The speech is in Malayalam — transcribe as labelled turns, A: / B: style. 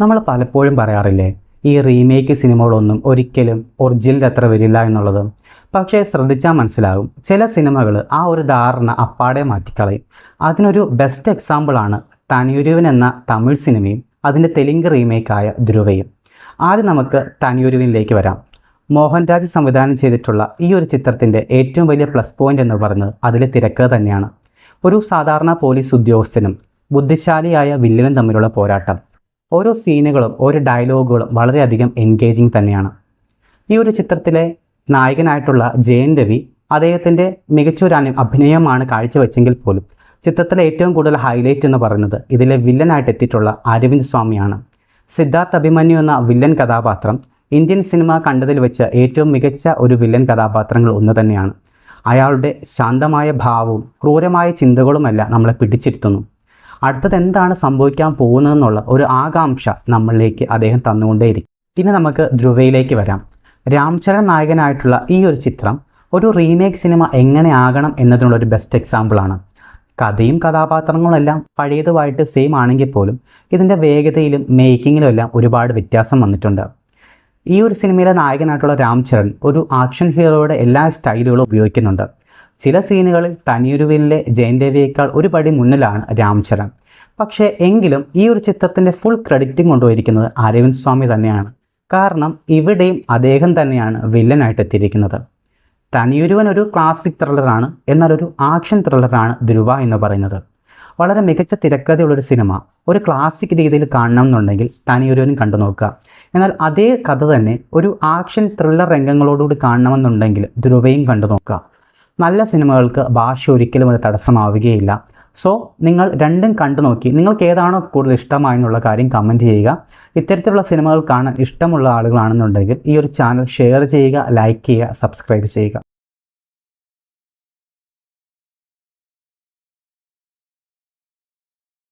A: നമ്മൾ പലപ്പോഴും പറയാറില്ലേ ഈ റീമേക്ക് സിനിമകളൊന്നും ഒരിക്കലും ഒറിജിനൽ അത്ര വരില്ല എന്നുള്ളത്. പക്ഷേ ശ്രദ്ധിച്ചാൽ മനസ്സിലാകും ചില സിനിമകൾ ആ ഒരു ധാരണ അപ്പാടെ മാറ്റിക്കളയും. അതിനൊരു ബെസ്റ്റ് എക്സാമ്പിളാണ് തനിയുരുവൻ എന്ന തമിഴ് സിനിമയും അതിന്റെ തെലുങ്ക് റീമേക്കായ ധ്രുവയും. ആദ്യം നമുക്ക് തനിയുരുവിനിലേക്ക് വരാം. മോഹൻരാജ് സംവിധാനം ചെയ്തിട്ടുള്ള ഈ ഒരു ചിത്രത്തിന്റെ ഏറ്റവും വലിയ പ്ലസ് പോയിന്റ് എന്ന് പറയുന്നത് അതിലെ തിരക്ക് തന്നെയാണ്. ഒരു സാധാരണ പോലീസ് ഉദ്യോഗസ്ഥനും ബുദ്ധിശാലിയായ വില്ലനും തമ്മിലുള്ള പോരാട്ടം. ഓരോ സീനുകളും ഓരോ ഡയലോഗുകളും വളരെയധികം എൻഗേജിങ് തന്നെയാണ്. ഈ ഒരു ചിത്രത്തിലെ നായകനായിട്ടുള്ള ജയൻ രവി അദ്ദേഹത്തിന്റെ മികച്ചൊരു അനു അഭിനയമാണ് കാഴ്ചവെച്ചെങ്കിൽ പോലും ചിത്രത്തിലെ ഏറ്റവും കൂടുതൽ ഹൈലൈറ്റ് എന്ന് പറയുന്നത് ഇതിലെ വില്ലനായിട്ട് എത്തിയിട്ടുള്ള അരവിന്ദ് സ്വാമിയാണ്. സിദ്ധാർത്ഥ് അഭിമന്യു എന്ന വില്ലൻ കഥാപാത്രം ഇന്ത്യൻ സിനിമ കണ്ടതിൽ വെച്ച് ഏറ്റവും മികച്ച ഒരു വില്ലൻ കഥാപാത്രങ്ങൾ ഒന്ന് തന്നെയാണ്. അയാളുടെ ശാന്തമായ ഭാവവും ക്രൂരമായ ചിന്തകളുമല്ല നമ്മളെ പിടിച്ചിരുത്തുന്നു. അടുത്തത് എന്താണ് സംഭവിക്കാൻ പോകുന്നതെന്നുള്ള ഒരു ആകാംക്ഷ നമ്മളിലേക്ക് അദ്ദേഹം തന്നുകൊണ്ടേയിരിക്കും. ഇനി നമുക്ക് ധ്രുവയിലേക്ക് വരാം. രാംചരൺ നായകനായിട്ടുള്ള ഈ ഒരു ചിത്രം ഒരു റീമേക്ക് സിനിമ എങ്ങനെ ആകണം എന്നതിനുള്ള ഒരു ബെസ്റ്റ് എക്സാമ്പിളാണ് കഥയും കഥാപാത്രങ്ങളും എല്ലാം പഴയതുമായിട്ട് സെയിം ആണെങ്കിൽ പോലും ഇതിന്റെ വേഗതയിലും മേക്കിങ്ങിലും എല്ലാം ഒരുപാട് വ്യത്യാസം വന്നിട്ടുണ്ട്. ഈ ഒരു സിനിമയിലെ നായകനായിട്ടുള്ള രാംചരൺ ഒരു ആക്ഷൻ ഹീറോയുടെ എല്ലാ സ്റ്റൈലുകളും ഉപയോഗിക്കുന്നുണ്ട്. ചില സീനുകളിൽ തനിയൊരുവിലെ ജയൻദേവിയേക്കാൾ ഒരു പടി മുന്നിലാണ് രാംചരൺ പക്ഷേ എങ്കിലും ഈ ഒരു ചിത്രത്തിന്റെ ഫുൾ ക്രെഡിറ്റും കൊണ്ടുപോയിരിക്കുന്നത് അരവിന്ദ് സ്വാമി തന്നെയാണ്. കാരണം ഇവിടെയും അദ്ദേഹം തന്നെയാണ് വില്ലനായിട്ട് എത്തിയിരിക്കുന്നത്. തനിയൊരുവൻ ഒരു ക്ലാസിക് ത്രില്ലറാണ് എന്നാൽ ഒരു ആക്ഷൻ ത്രില്ലറാണ് ധ്രുവ എന്ന് പറയുന്നത്. വളരെ മികച്ച തിരക്കഥയുള്ളൊരു സിനിമ. ഒരു ക്ലാസിക് രീതിയിൽ കാണണം എന്നുണ്ടെങ്കിൽ തനിയൊരുവനും കണ്ടു നോക്കുക. എന്നാൽ അതേ കഥ തന്നെ ഒരു ആക്ഷൻ ത്രില്ലർ രംഗങ്ങളോടുകൂടി കാണണമെന്നുണ്ടെങ്കിൽ ധ്രുവയും കണ്ടു നോക്കുക. നല്ല സിനിമകൾക്ക് ഭാഷ ഒരിക്കലും ഒരു തടസ്സമാവുകയില്ല. സോ നിങ്ങൾ രണ്ടും കണ്ടു നോക്കി. നിങ്ങൾക്ക് ഏതാണോ കൂടുതൽ ഇഷ്ടമായെന്നുള്ള കാര്യം കമന്റ് ചെയ്യുക. ഇത്തരത്തിലുള്ള സിനിമകൾ കാണാൻ ഇഷ്ടമുള്ള ആളുകളാണെന്നുണ്ടെങ്കിൽ ഈ ഒരു ചാനൽ ഷെയർ ചെയ്യുക ലൈക്ക് ചെയ്യുക സബ്സ്ക്രൈബ് ചെയ്യുക.